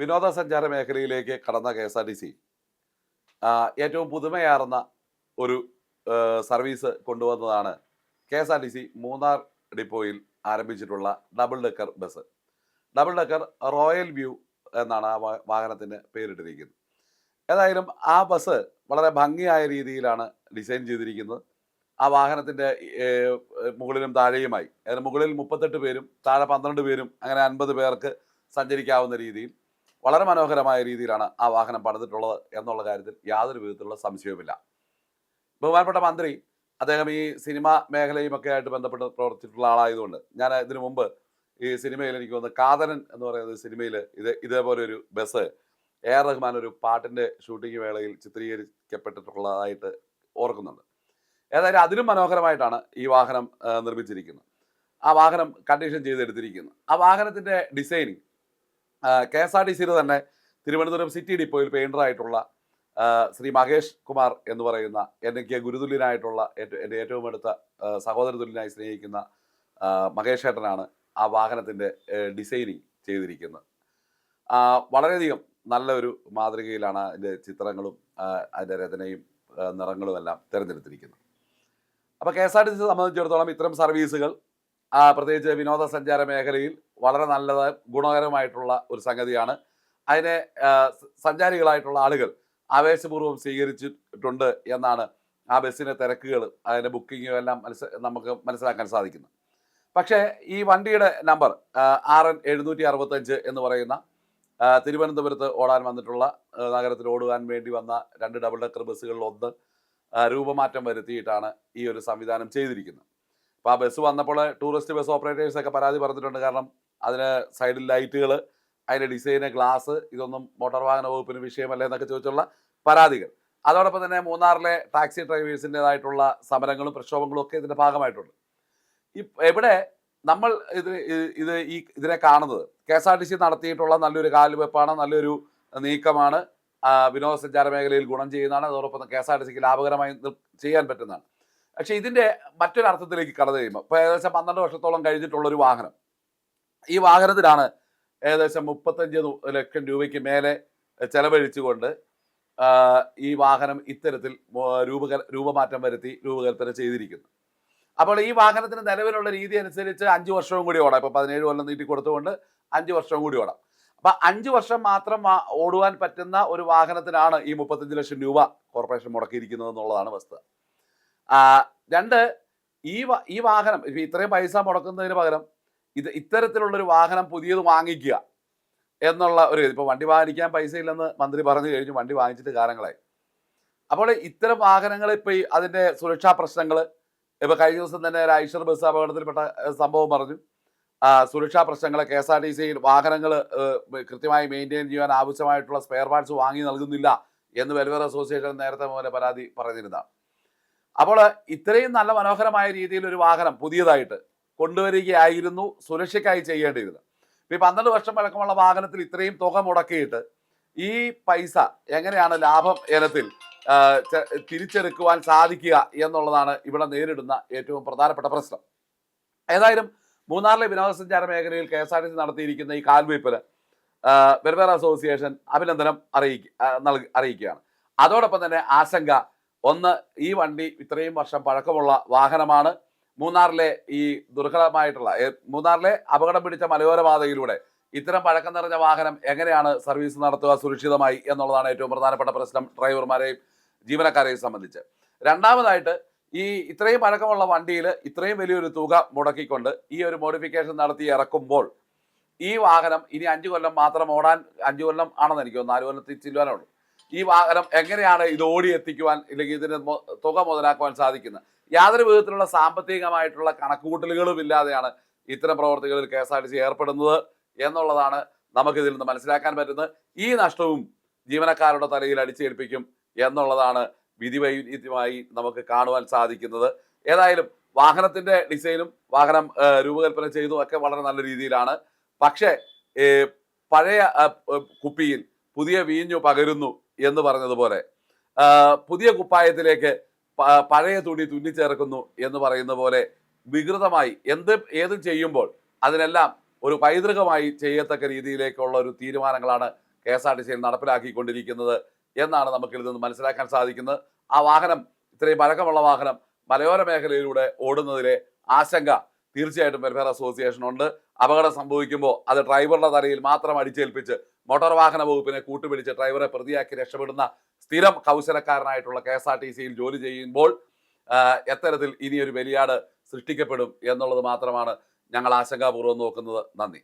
വിനോദസഞ്ചാര മേഖലയിലേക്ക് കടന്ന K S R T C. ഏറ്റവും പുതുമയാർന്ന ഒരു സർവീസ് കൊണ്ടുവന്നതാണ് K S R T C Munnar ഡിപ്പോയിൽ ആരംഭിച്ചിട്ടുള്ള double decker bus. Double decker royal view എന്നാണ് ആ വാഹനത്തിന് പേരിട്ടിരിക്കുന്നത്. ഏതായാലും ആ ബസ് വളരെ ഭംഗിയായ രീതിയിലാണ് ഡിസൈൻ ചെയ്തിരിക്കുന്നത്. ആ വാഹനത്തിന്റെ മുകളിലും താഴെയുമായി അതിന് മുകളിൽ മുപ്പത്തെട്ട് പേരും താഴെ പന്ത്രണ്ട് പേരും അങ്ങനെ അൻപത് പേർക്ക് സഞ്ചരിക്കാവുന്ന രീതിയിൽ വളരെ മനോഹരമായ രീതിയിലാണ് ആ വാഹനം പണിതിട്ടുള്ളത് എന്നുള്ള കാര്യത്തിൽ യാതൊരു വിധത്തിലുള്ള സംശയവുമില്ല. ബഹുമാനപ്പെട്ട മന്ത്രി അദ്ദേഹം ഈ സിനിമ മേഖലയുമൊക്കെ ആയിട്ട് ബന്ധപ്പെട്ട് പ്രവർത്തിച്ചിട്ടുള്ള ആളായതുകൊണ്ട് ഞാൻ ഇതിനു മുമ്പ് ഈ സിനിമയിൽ എനിക്ക് തോന്നുന്നു കാതരൻ എന്ന് പറയുന്ന സിനിമയിൽ ഇത് ഇതേപോലെ ഒരു ബസ് എ ആർ റഹ്മാൻ ഒരു പാട്ടിന്റെ ഷൂട്ടിംഗ് വേളയിൽ ചിത്രീകരിക്കപ്പെട്ടിട്ടുള്ളതായിട്ട് ഓർക്കുന്നുണ്ട്. ഏതായാലും അതിലും മനോഹരമായിട്ടാണ് ഈ വാഹനം നിർമ്മിച്ചിരിക്കുന്നത്. ആ വാഹനം കണ്ടീഷൻ ചെയ്തെടുത്തിരിക്കുന്നത് ആ വാഹനത്തിന്റെ designing K S R T സിയിൽ തന്നെ തിരുവനന്തപുരം സിറ്റി ഡിപ്പോയിൽ പെയിന്ററായിട്ടുള്ള ശ്രീ മഹേഷ് കുമാർ എന്ന് പറയുന്ന എനിക്ക് ഗുരുതുല്യനായിട്ടുള്ള എന്റെ ഏറ്റവും അടുത്ത സഹോദര തുല്യനായി സ്നേഹിക്കുന്ന മഹേഷ് ഏട്ടനാണ് ആ വാഹനത്തിന്റെ ഡിസൈനിങ് ചെയ്തിരിക്കുന്നത്. വളരെയധികം നല്ലൊരു മാതൃകയിലാണ് അതിന്റെ ചിത്രങ്ങളും അതിന്റെ രചനയും നിറങ്ങളും എല്ലാം തിരഞ്ഞെടുത്തിരിക്കുന്നത്. അപ്പോൾ K S R T C സംബന്ധിച്ചിടത്തോളം ഇത്തരം സർവീസുകൾ പ്രത്യേകിച്ച് വിനോദസഞ്ചാര മേഖലയിൽ വളരെ നല്ലത് ഗുണകരമായിട്ടുള്ള ഒരു സംഗതിയാണ്. അതിനെ സഞ്ചാരികളായിട്ടുള്ള ആളുകൾ ആവേശപൂർവം സ്വീകരിച്ചിട്ടുണ്ട് എന്നാണ് ആ ബസ്സിന്റെ തിരക്കുകൾ അതിന്റെ ബുക്കിങ്ങും എല്ലാം മനസ്സ നമുക്ക് മനസ്സിലാക്കാൻ സാധിക്കുന്നത്. പക്ഷേ ഈ വണ്ടിയുടെ നമ്പർ ആർ എൻ എഴുന്നൂറ്റി അറുപത്തഞ്ച് എന്ന് പറയുന്ന തിരുവനന്തപുരത്ത് ഓടാൻ വന്നിട്ടുള്ള നഗരത്തിൽ ഓടുവാൻ വേണ്ടി വന്ന രണ്ട് ഡബിൾ ഡെക്കർ ബസ്സുകളിൽ ഒന്ന് രൂപമാറ്റം വരുത്തിയിട്ടാണ് ഈ ഒരു സംവിധാനം ചെയ്തിരിക്കുന്നത്. അപ്പോൾ ആ ബസ് വന്നപ്പോൾ ടൂറിസ്റ്റ് ബസ് ഓപ്പറേറ്റേഴ്സൊക്കെ പരാതി പറഞ്ഞിട്ടുണ്ട്. കാരണം അതിന് സൈഡിൽ ലൈറ്റുകൾ അതിന്റെ ഡിസൈന് ഗ്ലാസ് ഇതൊന്നും മോട്ടോർ വാഹന വകുപ്പിന് വിഷയമല്ല എന്നൊക്കെ ചോദിച്ചുള്ള പരാതികൾ. അതോടൊപ്പം തന്നെ മൂന്നാറിലെ ടാക്സി ഡ്രൈവേഴ്സിന്റെതായിട്ടുള്ള സമരങ്ങളും പ്രക്ഷോഭങ്ങളും ഒക്കെ ഇതിന്റെ ഭാഗമായിട്ടുണ്ട്. എവിടെ നമ്മൾ ഇത് ഇത് ഈ ഇതിനെ കാണുന്നത്? K S R T C നടത്തിയിട്ടുള്ള നല്ലൊരു കാലുവെപ്പാണ് നല്ലൊരു നീക്കമാണ് വിനോദസഞ്ചാര മേഖലയിൽ ഗുണം ചെയ്യുന്നതാണ് അതോടൊപ്പം കെ എസ് ആർ ടി സിക്ക് ലാഭകരമായി ചെയ്യാൻ പറ്റുന്നതാണ്. പക്ഷേ ഇതിന്റെ മറ്റൊരർത്ഥത്തിലേക്ക് കടന്നു കഴിയുമ്പോൾ ഇപ്പോൾ ഏകദേശം പന്ത്രണ്ട് വർഷത്തോളം കഴിഞ്ഞിട്ടുള്ളൊരു വാഹനം. ഈ വാഹനത്തിലാണ് ഏകദേശം മുപ്പത്തഞ്ച് ലക്ഷം രൂപയ്ക്ക് മേലെ ചെലവഴിച്ചുകൊണ്ട് ഈ വാഹനം ഇത്തരത്തിൽ രൂപക രൂപമാറ്റം വരുത്തി രൂപകൽപ്പന ചെയ്തിരിക്കുന്നു. അപ്പോൾ ഈ വാഹനത്തിന് നിലവിലുള്ള രീതി അനുസരിച്ച് അഞ്ച് വർഷവും കൂടി ഓടാം. ഇപ്പോൾ പതിനേഴ് കൊല്ലം നീട്ടി കൊടുത്തുകൊണ്ട് അഞ്ച് വർഷവും കൂടി ഓടാം. അപ്പൊ അഞ്ച് വർഷം മാത്രം ഓടുവാൻ പറ്റുന്ന ഒരു വാഹനത്തിനാണ് ഈ മുപ്പത്തഞ്ച് ലക്ഷം രൂപ കോർപ്പറേഷൻ മുടക്കിയിരിക്കുന്നത് എന്നുള്ളതാണ് വസ്തുത. രണ്ട് ഈ ഈ വാഹനം ഇത്രയും പൈസ മുടക്കുന്നതിന് പകരം ഇത് ഇത്തരത്തിലുള്ളൊരു വാഹനം പുതിയത് വാങ്ങിക്കുക എന്നുള്ള ഒരു ഇപ്പൊ വണ്ടി വാങ്ങിക്കാൻ പൈസ ഇല്ലെന്ന് മന്ത്രി പറഞ്ഞു കഴിഞ്ഞു വണ്ടി വാങ്ങിച്ചിട്ട് കാലങ്ങളായി. അപ്പോൾ ഇത്തരം വാഹനങ്ങൾ ഇപ്പൊ ഈ അതിന്റെ സുരക്ഷാ പ്രശ്നങ്ങൾ ഇപ്പൊ കഴിഞ്ഞ ദിവസം തന്നെ ഒരു ഐഷർ ബസ് അപകടത്തിൽപ്പെട്ട സംഭവം പറഞ്ഞു. സുരക്ഷാ പ്രശ്നങ്ങൾ കെ എസ് ആർ ടി സിയിൽ വാഹനങ്ങൾ കൃത്യമായി മെയിന്റെയിൻ ചെയ്യാൻ ആവശ്യമായിട്ടുള്ള സ്പെയർ പാർട്സ് വാങ്ങി നൽകുന്നില്ല എന്ന് വെൽഫെയർ അസോസിയേഷൻ നേരത്തെ മുതലേ പരാതി പറഞ്ഞിരുന്നതാണ്. അപ്പോൾ ഇത്രയും നല്ല മനോഹരമായ രീതിയിൽ ഒരു വാഹനം പുതിയതായിട്ട് കൊണ്ടുവരികയായിരുന്നു സുരക്ഷയ്ക്കായി ചെയ്യേണ്ടിയിരുന്നത്. ഈ പന്ത്രണ്ട് വർഷം പഴക്കമുള്ള വാഹനത്തിൽ ഇത്രയും തുക മുടക്കിയിട്ട് ഈ പൈസ എങ്ങനെയാണ് ലാഭം ഇനത്തിൽ ആ, തിരിച്ചെടുക്കുവാൻ സാധിക്കുക എന്നുള്ളതാണ് ഇവിടെ നേരിടുന്ന ഏറ്റവും പ്രധാനപ്പെട്ട പ്രശ്നം. ഏതായാലും മൂന്നാറിലെ വിനോദസഞ്ചാര മേഖലയിൽ K S R T C നടത്തിയിരിക്കുന്ന ഈ കാൽവയ്പ്പിന് വെൽഫെയർ അസോസിയേഷൻ അഭിനന്ദനം അറിയിക്ക നൽകി അറിയിക്കുകയാണ്. അതോടൊപ്പം തന്നെ ആശങ്ക ഒന്ന് ഈ വണ്ടി ഇത്രയും വർഷം പഴക്കമുള്ള വാഹനമാണ്. മൂന്നാറിലെ ഈ ദുർഘടമായിട്ടുള്ള മൂന്നാറിലെ അപകടം പിടിച്ച മലയോര പാതയിലൂടെ ഇത്തരം പഴക്കം നിറഞ്ഞ വാഹനം എങ്ങനെയാണ് സർവീസ് നടത്തുക സുരക്ഷിതമായി എന്നുള്ളതാണ് ഏറ്റവും പ്രധാനപ്പെട്ട പ്രശ്നം ഡ്രൈവർമാരെയും ജീവനക്കാരെയും സംബന്ധിച്ച്. രണ്ടാമതായിട്ട് ഈ ഇത്രയും പഴക്കമുള്ള വണ്ടിയിൽ ഇത്രയും വലിയൊരു തുക മുടക്കിക്കൊണ്ട് ഈ ഒരു മോഡിഫിക്കേഷൻ നടത്തി ഇറക്കുമ്പോൾ ഈ വാഹനം ഇനി അഞ്ചു കൊല്ലം മാത്രം ഓടാൻ അഞ്ചു കൊല്ലം ആണെന്ന് എനിക്ക് തോന്നുന്നു നാല് കൊല്ലത്തിൽ ചെല്ലുവാനേ ഉള്ളൂ ഈ വാഹനം എങ്ങനെയാണ് ഇത് ഓടി എത്തിക്കുവാൻ ഇല്ലെങ്കിൽ ഇതിന് തുക മുതലാക്കുവാൻ സാധിക്കുന്നത്? യാതൊരു വിധത്തിലുള്ള സാമ്പത്തികമായിട്ടുള്ള കണക്കുകൂട്ടലുകളും ഇല്ലാതെയാണ് ഇത്തരം പ്രവർത്തികളിൽ K S R T C ഏർപ്പെടുന്നത് എന്നുള്ളതാണ് നമുക്കിതിൽ നിന്ന് മനസ്സിലാക്കാൻ പറ്റുന്നത്. ഈ നഷ്ടവും ജീവനക്കാരുടെ തലയിൽ അടിച്ചേൽപ്പിക്കും എന്നുള്ളതാണ് വിധിവൈവിധ്യമായി നമുക്ക് കാണുവാൻ സാധിക്കുന്നത്. ഏതായാലും വാഹനത്തിന്റെ ഡിസൈനും വാഹനം രൂപകൽപ്പന ചെയ്തും ഒക്കെ വളരെ നല്ല രീതിയിലാണ്. പക്ഷേ പഴയ കുപ്പിയിൽ പുതിയ വീഞ്ഞു പകരുന്നു എന്ന് പറഞ്ഞതുപോലെ പുതിയ കുപ്പായത്തിലേക്ക് പഴയ തുണി തുന്നിച്ചേർക്കുന്നു എന്ന് പറയുന്ന പോലെ വികൃതമായി എന്ത് ഏതും ചെയ്യുമ്പോൾ അതിനെല്ലാം ഒരു പൈതൃകമായി ചെയ്യത്തക്ക രീതിയിലേക്കുള്ള ഒരു തീരുമാനങ്ങളാണ് കെ എസ് ആർ ടി സിയിൽ നടപ്പിലാക്കിക്കൊണ്ടിരിക്കുന്നത് എന്നാണ് നമുക്ക് ഇതിൽ നിന്ന് മനസ്സിലാക്കാൻ സാധിക്കുന്നത്. ആ വാഹനം ഇത്രയും പഴക്കമുള്ള വാഹനം മലയോര മേഖലയിലൂടെ ഓടുന്നതിലെ ആശങ്ക തീർച്ചയായിട്ടും വെൽഫെയർ അസോസിയേഷൻ ഉണ്ട്. അപകടം സംഭവിക്കുമ്പോൾ അത് ഡ്രൈവറുടെ തലയിൽ മാത്രം അടിച്ചേൽപ്പിച്ച് മോട്ടോർ വാഹന വകുപ്പിനെ കൂട്ടുപിടിച്ച് ഡ്രൈവറെ പ്രതിയാക്കി രക്ഷപ്പെടുന്ന സ്ഥിരം കൗശലക്കാരനായിട്ടുള്ള കെ എസ് ആർ ടി സിയിൽ ജോലി ചെയ്യുമ്പോൾ എത്തരത്തിൽ ഇനിയൊരു ബലിയാട് സൃഷ്ടിക്കപ്പെടും എന്നുള്ളത് മാത്രമാണ് ഞങ്ങൾ ആശങ്കാപൂർവം നോക്കുന്നത് നന്ദി